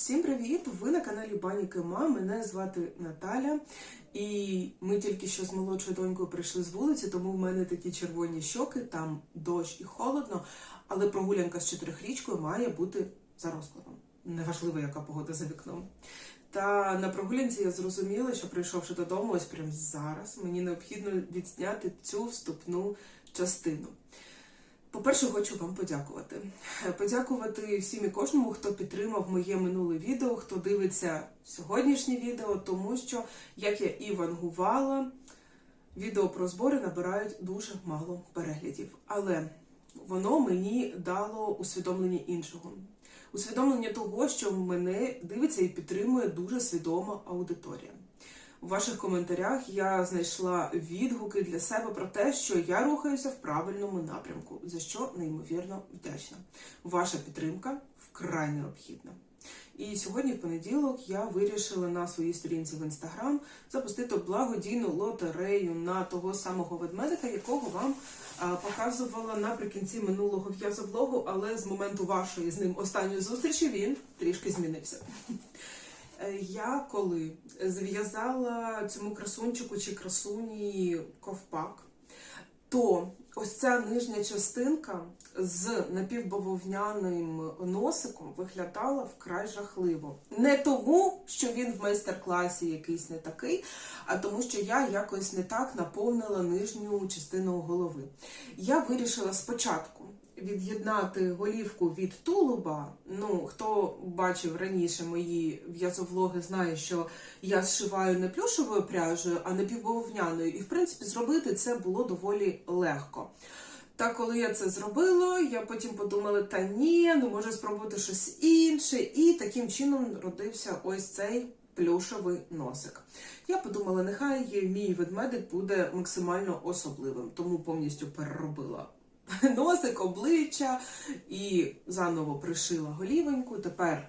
Всім привіт! Ви на каналі Баніки Ма. Мене звати Наталя, і ми тільки що з молодшою донькою прийшли з вулиці, тому в мене такі червоні щоки, там дощ і холодно, але прогулянка з чотирихрічкою має бути за розкладом. Неважливо, яка погода за вікном. Та на прогулянці я зрозуміла, що прийшовши додому, ось прямо зараз мені необхідно відзняти цю вступну частину. По-перше, хочу вам подякувати. Подякувати всім і кожному, хто підтримав моє минуле відео, хто дивиться сьогоднішнє відео, тому що, як я і вангувала, відео про збори набирають дуже мало переглядів. Але воно мені дало усвідомлення іншого. Усвідомлення того, що мене дивиться і підтримує дуже свідома аудиторія. У ваших коментарях я знайшла відгуки для себе про те, що я рухаюся в правильному напрямку, за що неймовірно вдячна. Ваша підтримка вкрай необхідна. І сьогодні, в понеділок, я вирішила на своїй сторінці в інстаграм запустити благодійну лотерею на того самого ведмедика, якого вам показувала наприкінці минулого в'язоблогу, але з моменту вашої з ним останньої зустрічі він трішки змінився. Е, Я коли зв'язала цьому красунчику чи красуні ковпак, то ось ця нижня частинка з напівбавовняним носиком виглядала вкрай жахливо. Не тому, що він в майстер-класі якийсь не такий, а тому, що я якось не так наповнила нижню частину голови. Я вирішила спочатку від'єднати голівку від тулуба. Ну, хто бачив раніше мої в'язовлоги, знає, що я зшиваю не плюшевою пряжею, а напівбавовняною. І, в принципі, зробити це було доволі легко. Та коли я це зробила, я потім подумала, та ні, ну може спробувати щось інше. І таким чином родився ось цей плюшевий носик. Я подумала, нехай мій ведмедик буде максимально особливим, тому повністю переробила носик, обличчя і заново пришила голівоньку. Тепер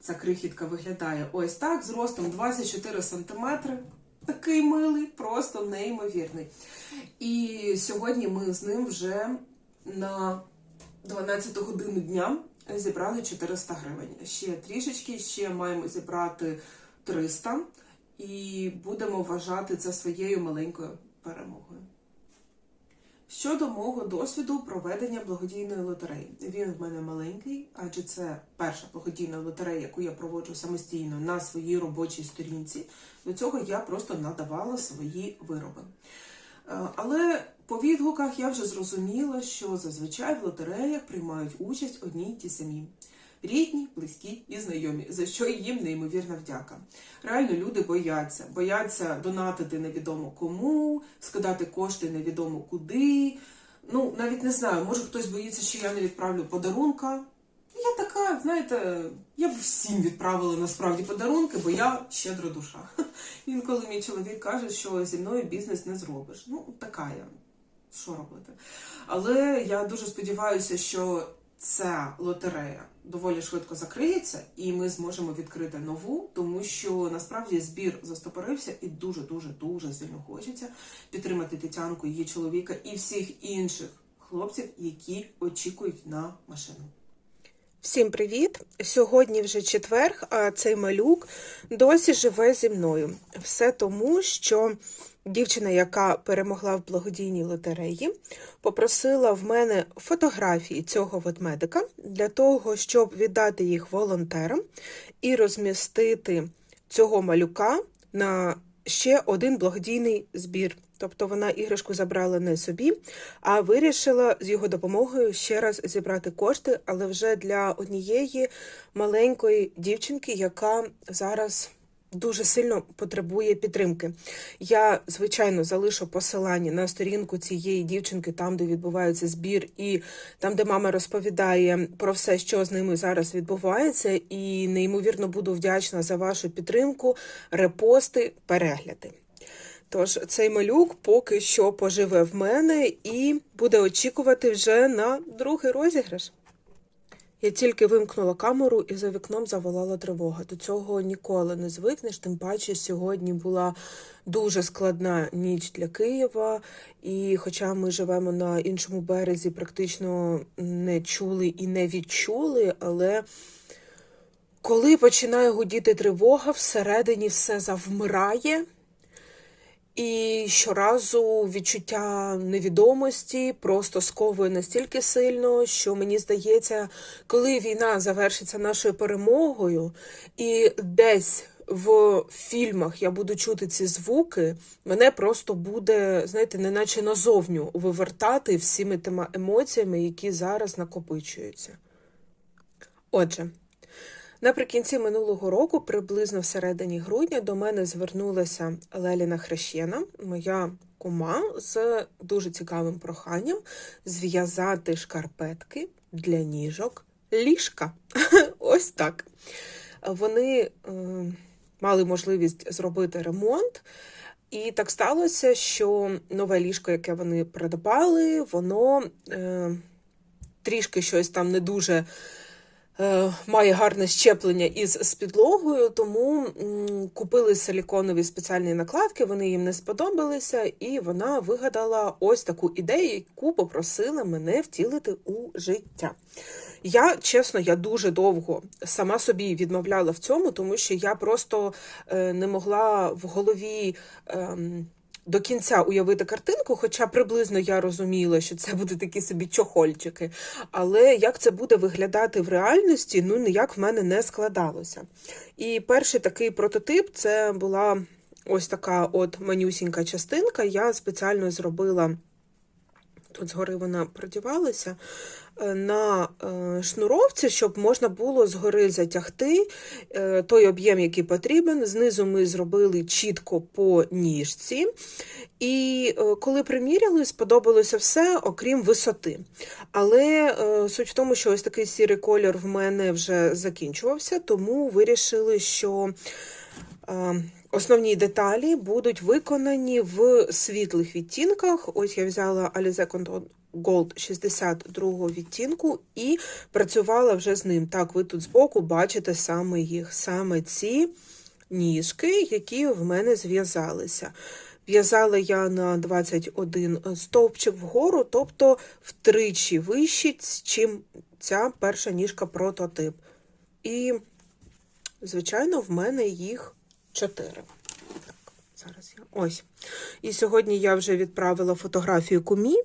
ця крихітка виглядає ось так, з ростом 24 см. Такий милий, просто неймовірний. І сьогодні ми з ним вже на 12 годину дня зібрали 400 гривень. Ще трішечки, ще маємо зібрати 300 і будемо вважати це своєю маленькою перемогою. Щодо мого досвіду проведення благодійної лотереї, він в мене маленький, адже це перша благодійна лотерея, яку я проводжу самостійно на своїй робочій сторінці. До цього я просто надавала свої вироби. Е, Але по відгуках я вже зрозуміла, що зазвичай в лотереях приймають участь одні й ті самі. Рідні, близькі і знайомі, за що їм неймовірна вдяка. Реально люди бояться, бояться донатити невідомо кому, скидати кошти невідомо куди. Ну, навіть не знаю, може хтось боїться, що я не відправлю подарунка. Я така, знаєте, я б всім відправила насправді подарунки, бо я щедра душа. Інколи мій чоловік каже, що зі мною бізнес не зробиш. Ну, така я. Що робити? Але я дуже сподіваюся, що ця лотерея доволі швидко закриється, і ми зможемо відкрити нову, тому що насправді збір застопорився і дуже дуже дуже сильно хочеться підтримати Тетянку, її чоловіка і всіх інших хлопців, які очікують на машину. Всім привіт! Сьогодні вже четверг, а цей малюк досі живе зі мною. Все тому, що дівчина, яка перемогла в благодійній лотереї, попросила в мене фотографії цього ведмедика для того, щоб віддати їх волонтерам і розмістити цього малюка на ще один благодійний збір. Тобто вона іграшку забрала не собі, а вирішила з його допомогою ще раз зібрати кошти, але вже для однієї маленької дівчинки, яка зараз дуже сильно потребує підтримки. Я, звичайно, залишу посилання на сторінку цієї дівчинки, там, де відбувається збір, і там, де мама розповідає про все, що з ними зараз відбувається, і неймовірно буду вдячна за вашу підтримку, репости, перегляди. Тож цей малюк поки що поживе в мене і буде очікувати вже на другий розіграш. Я тільки вимкнула камеру і за вікном заволала тривога. До цього ніколи не звикнеш, тим паче сьогодні була дуже складна ніч для Києва, і хоча ми живемо на іншому березі, практично не чули і не відчули, але Коли починає гудіти тривога, всередині все завмирає, і щоразу відчуття невідомості просто сковує настільки сильно, що мені здається, коли війна завершиться нашою перемогою, і десь в фільмах я буду чути ці звуки, мене просто буде, знаєте, неначе назовню вивертати всіми тими емоціями, які зараз накопичуються. Отже, наприкінці минулого року, приблизно всередині грудня, до мене звернулася Леліна Хрещена, моя кума, з дуже цікавим проханням зв'язати шкарпетки для ніжок ліжка. Ось так. Вони е, мали можливість зробити ремонт. І так сталося, що нове ліжко, яке вони придбали, воно е, трішки щось там не дуже має гарне щеплення із з підлогою, тому купили силіконові спеціальні накладки, вони їм не сподобалися, і вона вигадала ось таку ідею, яку попросила мене втілити у життя. Я чесно, я дуже довго сама собі відмовляла в цьому, тому що я просто е, не могла в голові. До кінця уявити картинку, хоча приблизно я розуміла, що це будуть такі собі чохольчики. Але як це буде виглядати в реальності, ну ніяк в мене не складалося. І перший такий прототип це була ось така от манюсінька частинка. Я спеціально зробила. Тут згори вона продівалася е, на е, шнуровці, щоб можна було згори затягти е, той об'єм, який потрібен. Знизу ми зробили чітко по ніжці. І коли приміряли, сподобалося все, окрім висоти. Але суть в тому, що ось такий сірий колір в мене вже закінчувався, тому вирішили, що основні деталі будуть виконані в світлих відтінках. Ось я взяла Alize Contour Gold 62 відтінку і працювала вже з ним. Так, ви тут збоку бачите саме їх, саме ці ніжки, які в мене зв'язалися. В'язала я на 21 стовпчик вгору, тобто втричі вищі, чим ця перша ніжка прототип. І, звичайно, в мене їх чотири. Так, зараз я. Ось. І сьогодні я вже відправила фотографію кумі.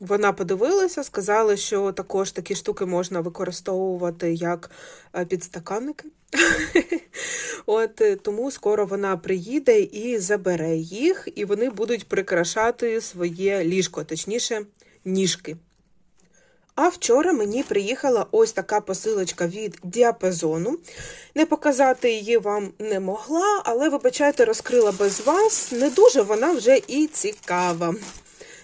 Вона подивилася, сказала, що також такі штуки можна використовувати як е, підстаканники. От е, тому скоро вона приїде і забере їх, і вони будуть прикрашати своє ліжко, точніше, ніжки. А вчора мені приїхала ось така посилочка від діапазону. Не показати її вам не могла, але, вибачайте, розкрила без вас. Не дуже вона вже і цікава.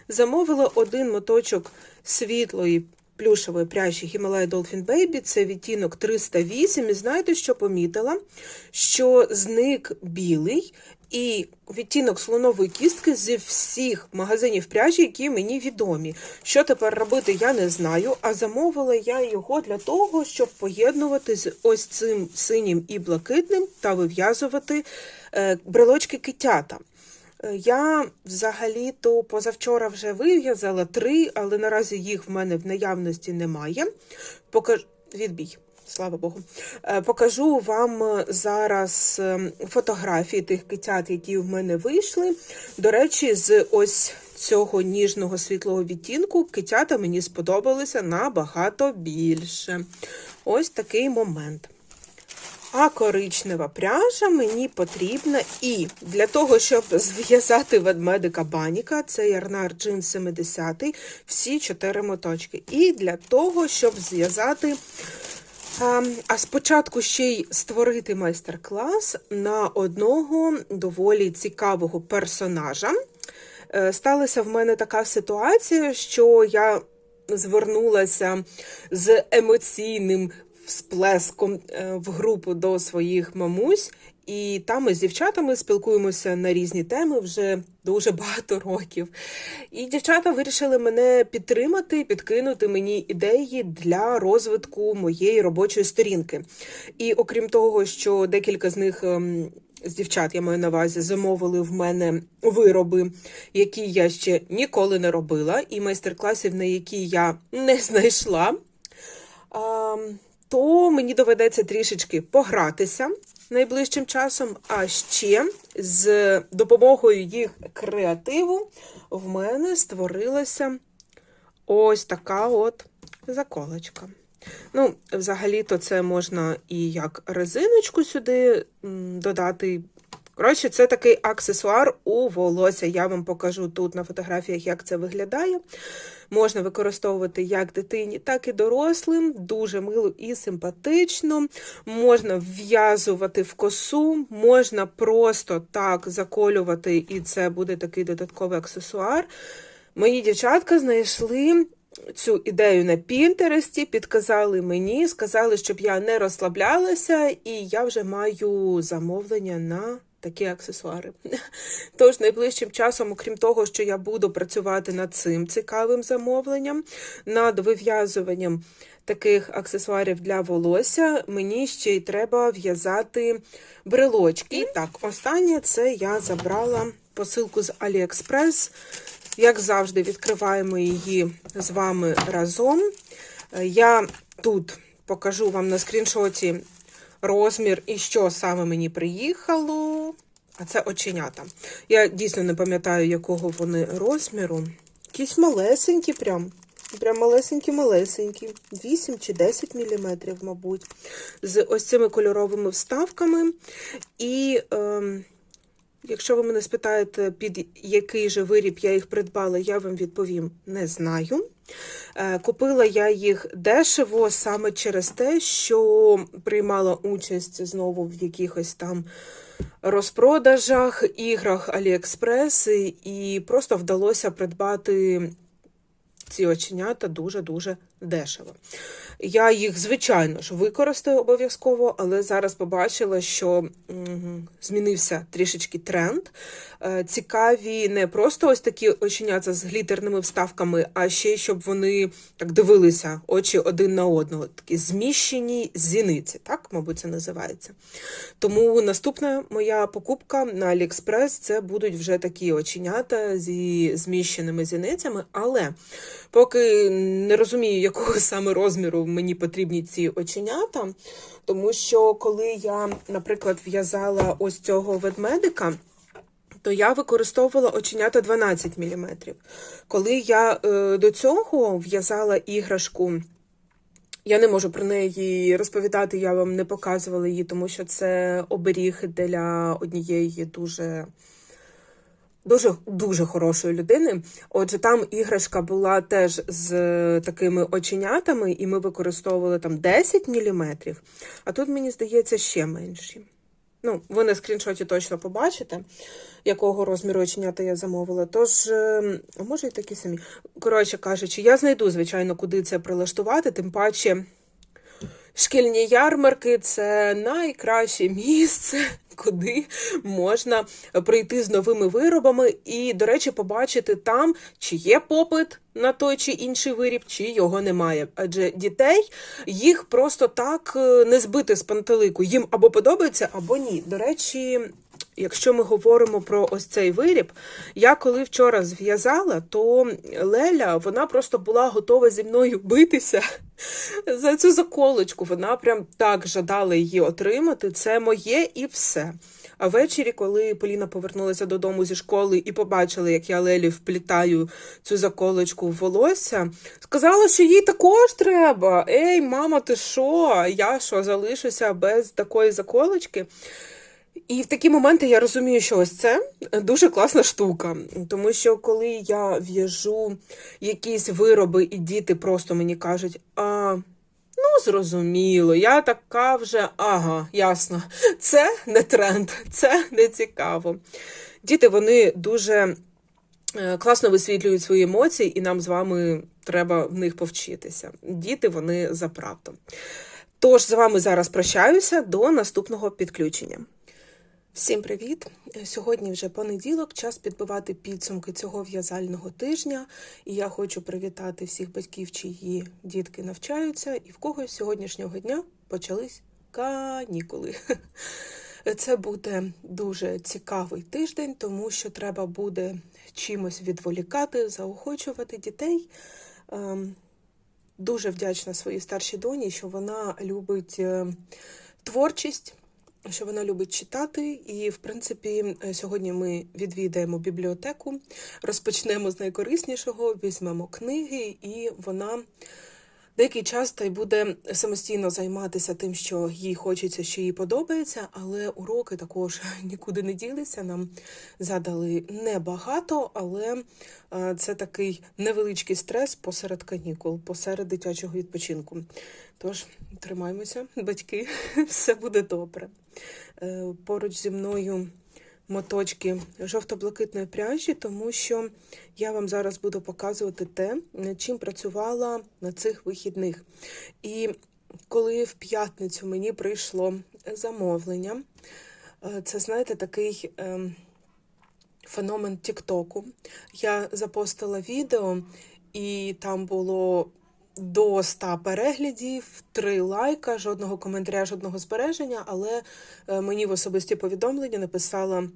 Замовила один моточок світлої плюшевої пряжі Himalaya Dolphin Baby. Це відтінок 308. І знаєте, що помітила? Що зник білий і відтінок слонової кістки зі всіх магазинів пряжі, які мені відомі. Що тепер робити, я не знаю. А замовила я його для того, щоб поєднувати з ось цим синім і блакитним та вив'язувати е, брелочки китята. Е, Я взагалі-то позавчора вже вив'язала три, але наразі їх в мене в наявності немає. Покаж... Відбій. Слава Богу. Е, Покажу вам е, зараз е, фотографії тих китят, які в мене вийшли. До речі, з ось цього ніжного світлого відтінку китята мені сподобалися набагато більше. Ось такий момент. А коричнева пряжа мені потрібна і для того, щоб зв'язати ведмедика баніка, це ярнар джин 70, всі чотири моточки. І для того, щоб зв'язати. А, спочатку ще й створити майстер-клас на одного доволі цікавого персонажа. Е, Сталася в мене така ситуація, що я звернулася з емоційним всплеском е, в групу до своїх мамусь, і там ми з дівчатами спілкуємося на різні теми вже дуже багато років. І дівчата вирішили мене підтримати, підкинути мені ідеї для розвитку моєї робочої сторінки. І окрім того, що декілька з них. ем, З дівчат я маю на увазі замовили в мене вироби, які я ще ніколи не робила, і майстер-класів, на які я не знайшла. То мені доведеться трішечки погратися найближчим часом, а ще з допомогою їх креативу в мене створилася ось така от заколочка. Ну, взагалі-то це можна і як резиночку сюди додати. Коротше, це такий аксесуар у волосся. Я вам покажу тут на фотографіях, як це виглядає. Можна використовувати як дитині, так і дорослим. Дуже мило і симпатично. Можна вв'язувати в косу, можна просто так заколювати, і це буде такий додатковий аксесуар. Мої дівчатка знайшли цю ідею на Пінтересті, підказали мені, сказали, щоб я не розслаблялася, і я вже маю замовлення на такі аксесуари. Тож найближчим часом, окрім того, що я буду працювати над цим цікавим замовленням, над вив'язуванням таких аксесуарів для волосся, мені ще й треба в'язати брелочки. І так, останнє це я забрала посилку з AliExpress. Як завжди, відкриваємо її з вами разом. Е, Я тут покажу вам на скріншоті розмір і що саме мені приїхало. А це оченята. Я дійсно не пам'ятаю, якого вони розміру. Якісь малесенькі, прям. Прям малесенькі-малесенькі. 8 чи 10 міліметрів, мабуть. З ось цими кольоровими вставками. І. ем, Якщо ви мене спитаєте, під який же виріб я їх придбала, я вам відповім не знаю. Е, Купила я їх дешево саме через те, що приймала участь знову в якихось там розпродажах, іграх Аліекспрес, і просто вдалося придбати ці оченята дуже-дуже дешево. Я їх, звичайно ж, використаю обов'язково, але зараз побачила, що змінився трішечки тренд. Е, Цікаві не просто ось такі оченята з глітерними вставками, а ще щоб вони так дивилися очі один на одного. Такі зміщені зіниці, так, мабуть, це називається. Тому наступна моя покупка на AliExpress це будуть вже такі оченята зі зміщеними зіницями, але поки не розумію, якого саме розміру мені потрібні ці оченята, тому що коли я, наприклад, в'язала ось цього ведмедика. То я використовувала оченята 12 мм. Коли я е, до цього в'язала іграшку, я не можу про неї розповідати, я вам не показувала її, тому що це оберіг для однієї дуже дуже дуже хорошої людини. Отже, там іграшка була теж з такими оченятами, і ми використовували там 10 мм, а тут, мені здається, ще менші. Ну, ви на скріншоті точно побачите, якого розміру оченята я замовила. Тож, е, може і такі самі. Коротше кажучи, я знайду, звичайно, куди це прилаштувати, тим паче. Шкільні ярмарки це найкраще місце, куди можна прийти з новими виробами і, до речі, побачити там, чи є попит на той чи інший виріб, чи його немає. Адже дітей їх просто так е, не збити з пантелику. Їм або подобається, або ні. До речі. Якщо ми говоримо про ось цей виріб, я коли вчора зв'язала, то Леля вона просто була готова зі мною битися за цю заколочку. Вона прям так жадала її отримати. Це моє і все. А ввечері, коли Поліна повернулася додому зі школи і побачила, як я Лелі вплітаю цю заколочку в волосся, сказала, що їй також треба. Ей, мама, ти що? Я що, залишуся без такої заколочки? І в такі моменти я розумію, що ось це дуже класна штука. Тому що коли я в'яжу якісь вироби, і діти просто мені кажуть, а. Ну, зрозуміло, я така вже, ага, ясно. Це не тренд, це не цікаво. Діти вони дуже е, класно висвітлюють свої емоції, і нам з вами треба в них повчитися. Діти вони за правду. Тож з вами зараз прощаюся до наступного підключення. Всім привіт! Сьогодні вже понеділок, час підбивати підсумки цього в'язального тижня. І я хочу привітати всіх батьків, чиї дітки навчаються, і в когось з сьогоднішнього дня почались канікули. Це буде дуже цікавий тиждень, тому що треба буде чимось відволікати, заохочувати дітей. ем, дуже вдячна своїй старшій доні, що вона любить е, творчість, що вона любить читати. І, в принципі, е, сьогодні ми відвідаємо бібліотеку, розпочнемо з найкориснішого, візьмемо книги, і вона деякий час та й буде самостійно займатися тим, що їй хочеться, що їй подобається, але уроки також нікуди не ділися. Нам задали небагато, але е, це такий невеличкий стрес посеред канікул, посеред дитячого відпочинку. Тож тримаймося, батьки, все буде добре. Е, Поруч зі мною моточки жовто-блакитної пряжі, тому що я вам зараз буду показувати те, чим працювала на цих вихідних. І коли в п'ятницю мені прийшло замовлення, е, це, знаєте, такий ем, феномен Тіктоку. Я запостила відео, і там було до 100 переглядів, 3 лайка, жодного коментаря, жодного збереження, але е, мені в особисті повідомлення написала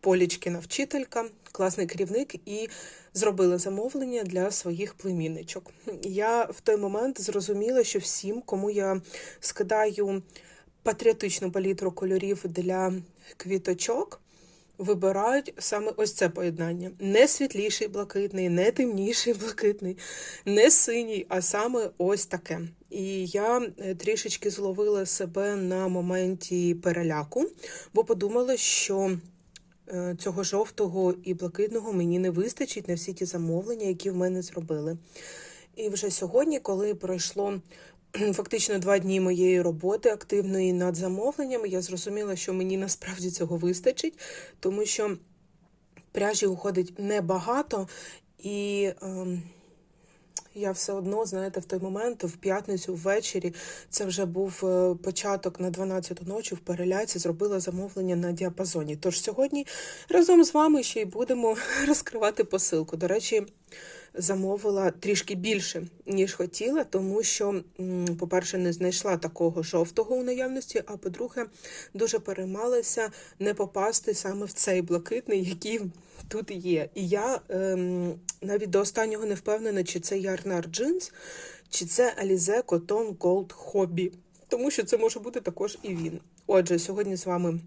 Полічкіна вчителька, класний керівник, і зробила замовлення для своїх племінничок. Я в той момент зрозуміла, що всім, кому я скидаю патріотичну палітру кольорів для квіточок, вибирають саме ось це поєднання. Не світліший блакитний, не темніший блакитний, не синій, а саме ось таке. І я е, трішечки зловила себе на моменті переляку, бо подумала, що е, цього жовтого і блакитного мені не вистачить на всі ті замовлення, які в мене зробили. І вже сьогодні, коли пройшло фактично два дні моєї роботи активної над замовленнями, я зрозуміла, що мені насправді цього вистачить, тому що пряжі уходить небагато, і ем, я все одно, знаєте, в той момент, в п'ятницю ввечері, це вже був е, початок на 12-ту ночі в переляці, зробила замовлення на діапазоні. Тож сьогодні разом з вами ще й будемо розкривати посилку. До речі, замовила трішки більше, ніж хотіла, тому що, по-перше, не знайшла такого жовтого у наявності, а по-друге, дуже переймалася не попасти саме в цей блакитний, який тут є. І я ем, навіть до останнього не впевнена, чи це Ярнар Джинс, чи це Alize Cotton Gold Hobby. Тому що це може бути також і він. Отже, сьогодні з вами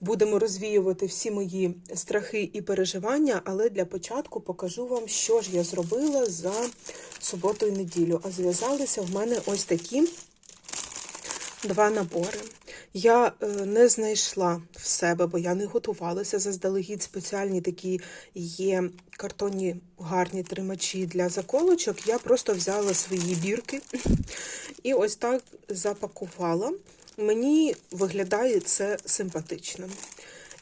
будемо розвіювати всі мої страхи і переживання, але для початку покажу вам, що ж я зробила за суботу і неділю. А зв'язалися в мене ось такі два набори. Я е, не знайшла в себе, бо я не готувалася заздалегідь. Спеціальні такі є картонні гарні тримачі для заколочок. Я просто взяла свої бірки і ось так запакувала. Мені виглядає це симпатично.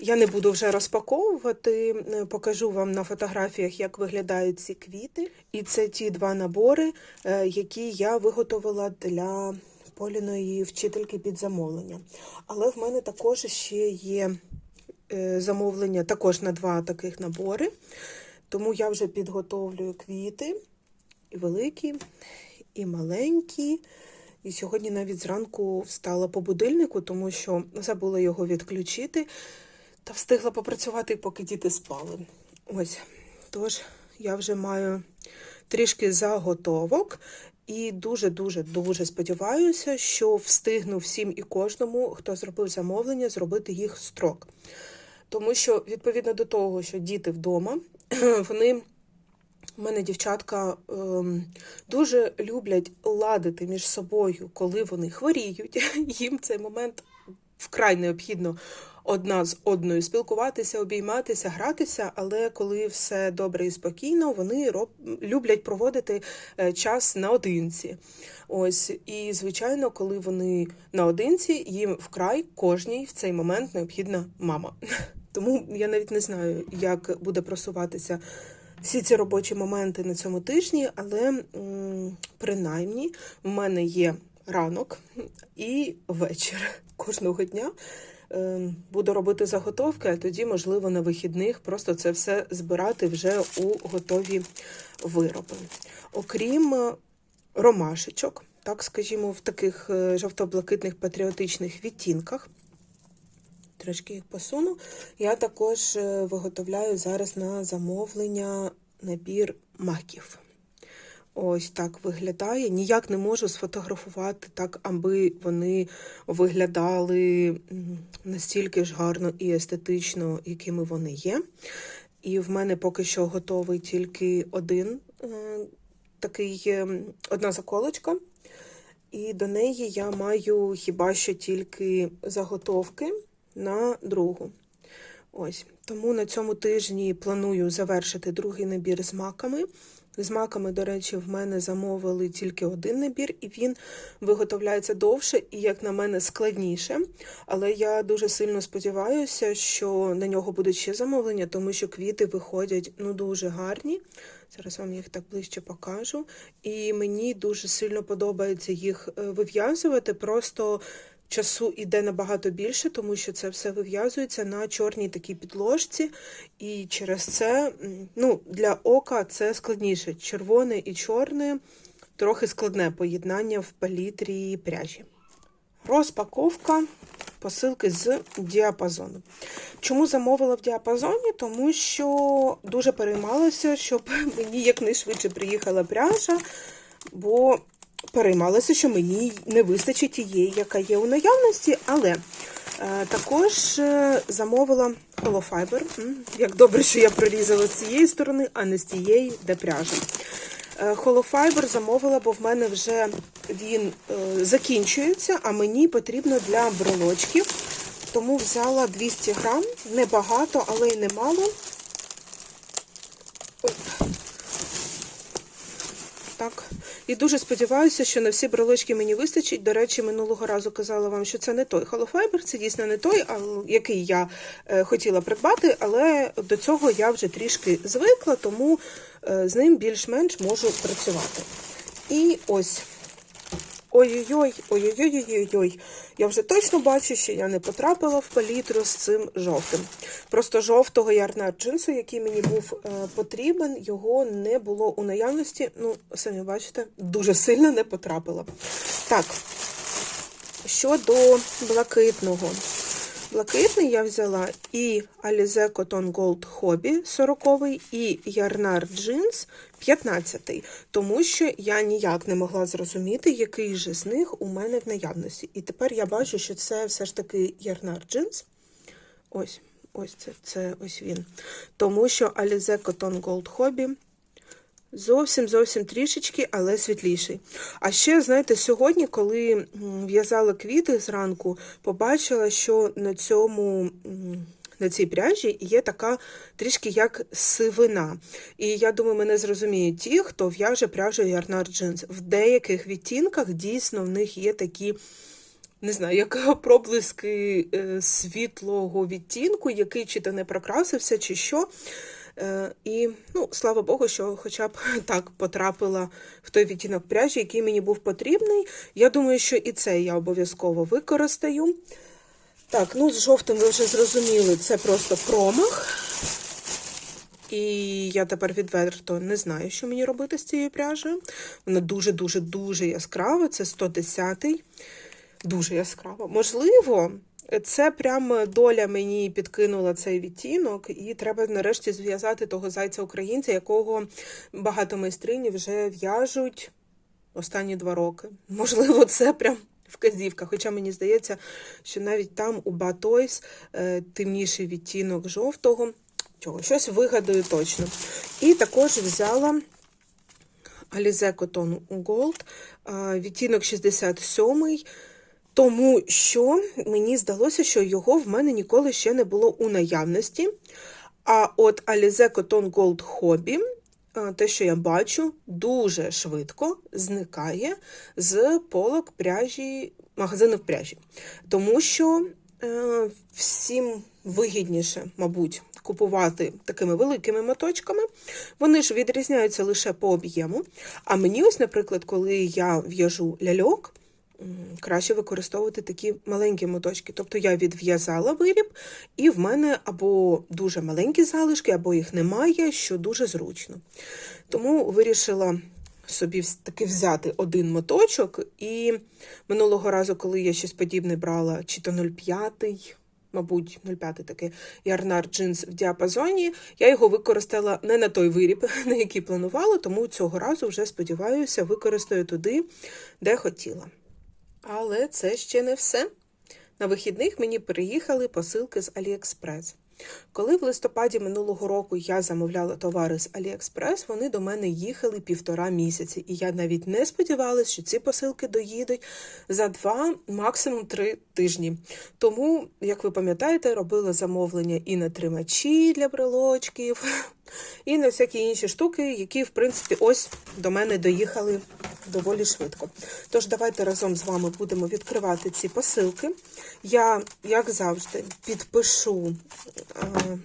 Я не буду вже розпаковувати, е, покажу вам на фотографіях, як виглядають ці квіти. І це ті два набори, е, які я виготовила для Поліної вчительки під замовлення. Але в мене також ще є е, замовлення також на два таких набори. Тому я вже підготовлюю квіти і великі, і маленькі. І сьогодні навіть зранку встала по будильнику, тому що забула його відключити та встигла попрацювати, поки діти спали. Ось. Тож я вже маю трішки заготовок. І дуже-дуже дуже сподіваюся, що встигну всім і кожному, хто зробив замовлення, зробити їх строк. Тому що, відповідно до того, що діти вдома, вони, у мене дівчатка ем, дуже люблять ладити між собою, коли вони хворіють. Їм цей момент вкрай необхідно одна з одною спілкуватися, обійматися, гратися, але коли все добре і спокійно, вони роб... люблять проводити е, час наодинці. Ось і звичайно, коли вони наодинці, їм вкрай кожній в цей момент необхідна мама. Тому я навіть не знаю, як буде просуватися. Всі ці робочі моменти на цьому тижні, але принаймні в мене є ранок і вечір кожного дня. Е, Буду робити заготовки, а тоді, можливо, на вихідних просто це все збирати вже у готові вироби. Окрім е, ромашечок, так скажімо, в таких е, жовто-блакитних патріотичних відтінках. Трошки їх посуну. Я також е, виготовляю зараз на замовлення набір маків. Ось так виглядає. Ніяк не можу сфотографувати так, аби вони виглядали настільки ж гарно і естетично, якими вони є. І в мене поки що готовий тільки один е, такий е, одна заколочка. І до неї я маю хіба що тільки заготовки на другу. Ось. Тому на цьому тижні планую завершити другий набір з маками. З маками, до речі, в мене замовили тільки один набір, і він виготовляється довше і, як на мене, складніше. Але я дуже сильно сподіваюся, що на нього будуть ще замовлення, тому що квіти виходять ну дуже гарні. Зараз вам їх так ближче покажу. І мені дуже сильно подобається їх е, вив'язувати. Просто часу іде набагато більше, тому що це все вив'язується на чорній такій підложці. І через це ну, для ока це складніше. Червоне і чорне трохи складне поєднання в палітрі пряжі. Розпаковка посилки з діапазону. Чому замовила в діапазоні? Тому що дуже переймалася, щоб мені якнайшвидше приїхала пряжа, бо переймалася, що мені не вистачить тієї, яка є у наявності, але е, також е, замовила холофайбер. Як добре, що я прорізала з цієї сторони, а не з тієї, де пряжа. Е, Холофайбер замовила, бо в мене вже він закінчується, а мені потрібно для брелочків. Тому взяла 200 грам, небагато, але й немало. Так. І дуже сподіваюся, що на всі брелочки мені вистачить. До речі, минулого разу казала вам, що це не той холофайбер, це дійсно не той, який я е, хотіла придбати, але до цього я вже трішки звикла, тому е, з ним більш-менш можу працювати. І ось. Ой-ой-ой, ой-ой-ой-ой-ой. Я вже точно бачу, що я не потрапила в палітру з цим жовтим. Просто жовтого ярна джинсу, який мені був е, потрібен, його не було у наявності. Ну, самі бачите, дуже сильно не потрапила. Так, щодо блакитного. Блакитний я взяла і Alize Cotton Gold Hobby 40 і Ярнар Jeans 15 тому що я ніяк не могла зрозуміти, який же з них у мене в наявності. І тепер я бачу, що це все ж таки Ярнар Jeans. Ось, ось це, це ось він. Тому що Alize Cotton Gold Hobby Зовсім зовсім трішечки, але світліший. А ще, знаєте, сьогодні, коли в'язала квіти зранку, побачила, що на цьому. На цій пряжі є така трішки як сивина. І я думаю, мене зрозуміють ті, хто в'яже пряжу Ярнар Джинс. В деяких відтінках дійсно в них є такі, не знаю, як проблиски е, світлого відтінку, який чи то не прокрасився, чи що. Е, І, ну, слава Богу, що хоча б так потрапила в той відтінок пряжі, який мені був потрібний. Я думаю, що і це я обов'язково використаю. Так, ну з жовтим ви вже зрозуміли, це просто промах. І я тепер відверто не знаю, що мені робити з цією пряжею. Вона дуже-дуже-дуже яскрава. Це 110-й. Дуже яскрава. Можливо, це прям доля мені підкинула цей відтінок, і треба нарешті зв'язати того зайця-українця, якого багато майстринів вже в'яжуть останні два роки. Можливо, це прям вказівка. Хоча мені здається, що навіть там у Батойс е, темніший відтінок жовтого. Чого, щось вигадую точно. І також взяла Alize Cotton Gold, е, відтінок 67 тому що мені здалося, що його в мене ніколи ще не було у наявності. А от Alize Cotton Gold Hobby, е, те, що я бачу, дуже швидко зникає з полок пряжі, магазинів пряжі. Тому що е, всім вигідніше, мабуть, купувати такими великими моточками. Вони ж відрізняються лише по об'єму. А мені, ось, наприклад, коли я в'яжу ляльок, краще використовувати такі маленькі моточки. Тобто я відв'язала виріб, і в мене або дуже маленькі залишки, або їх немає, що дуже зручно. Тому вирішила собі таки взяти один моточок, і минулого разу, коли я щось подібне брала, чи то 0,5, мабуть, 0,5 такий ярнар джинс в діапазоні. Я його використала не на той виріб, на який планувала, тому цього разу вже сподіваюся, використаю туди, де хотіла. Але це ще не все. На вихідних мені приїхали посилки з Аліекспрес. Коли в листопаді минулого року я замовляла товари з Аліекспрес, вони до мене їхали півтора місяці, і я навіть не сподівалася, що ці посилки доїдуть за два, максимум три тижні. Тому, як ви пам'ятаєте, робила замовлення і на тримачі для брелочків, і на всякі інші штуки, які, в принципі, ось до мене доїхали доволі швидко. Тож давайте разом з вами будемо відкривати ці посилки. Я, як завжди, підпишу, е,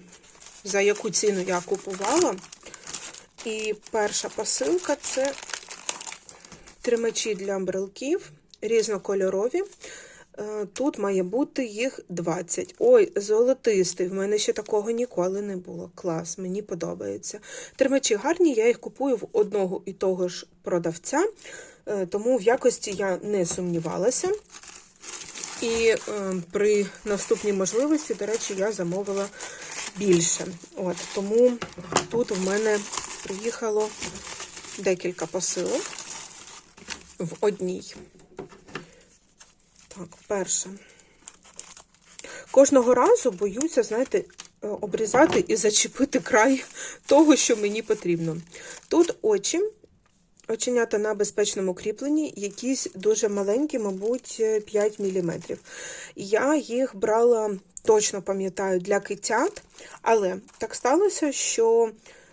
за яку ціну я купувала. І перша посилка це тримачі для брелків різнокольорові. Е, Тут має бути їх 20. Ой, золотистий. В мене ще такого ніколи не було. Клас, мені подобається. Тримачі гарні, я їх купую в одного і того ж продавця, е, тому в якості я не сумнівалася. І е, при наступній можливості, до речі, я замовила більше. От, тому тут в мене приїхало декілька посилок в одній. Так, перше. Кожного разу боюся, знаєте, е, обрізати і зачепити край того, що мені потрібно. Тут очі, оченята на безпечному кріпленні, якісь дуже маленькі, мабуть, 5 мм. Я їх брала, точно пам'ятаю, для китят, але так сталося, що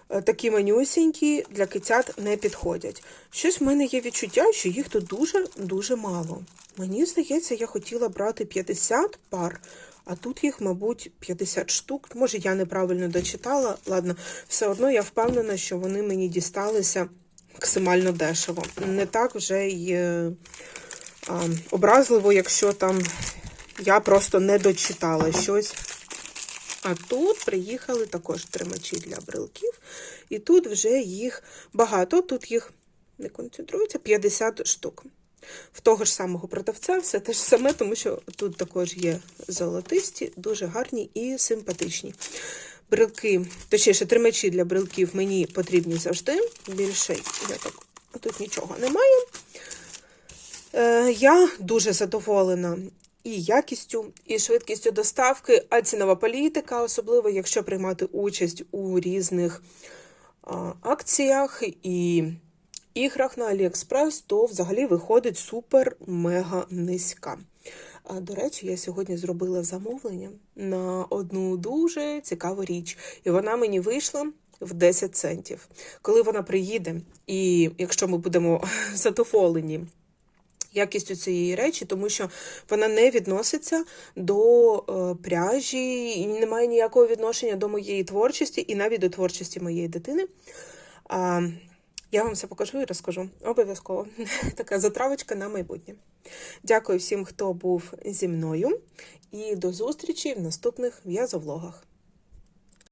е, такі манюсінькі для китят не підходять. Щось в мене є відчуття, що їх тут дуже-дуже мало. Мені здається, я хотіла брати 50 пар, а тут їх, мабуть, 50 штук. Може, я неправильно дочитала. Ладно, все одно я впевнена, що вони мені дісталися максимально дешево. Не так вже й е, а, образливо, якщо там я просто не дочитала щось. А тут приїхали також тримачі для брелків, і тут вже їх багато, тут їх не концентрується 50 штук. В того ж самого продавця все те ж саме, тому що тут також є золотисті, дуже гарні і симпатичні. Брелки, точніше, тримачі для брелків мені потрібні завжди. Більше я так, тут нічого немає. Е, я дуже задоволена і якістю, і швидкістю доставки, а цінова політика, особливо якщо приймати участь у різних акціях і іграх на AliExpress, то взагалі виходить супер-мега низька. До речі, я сьогодні зробила замовлення на одну дуже цікаву річ, і вона мені вийшла в 10 центів. Коли вона приїде, і якщо ми будемо задоволені якістю цієї речі, тому що вона не відноситься до е, пряжі і не має ніякого відношення до моєї творчості і навіть до творчості моєї дитини. Я вам все покажу і розкажу. Обов'язково. Така затравочка на майбутнє. Дякую всім, хто був зі мною, і до зустрічі в наступних в'язовлогах.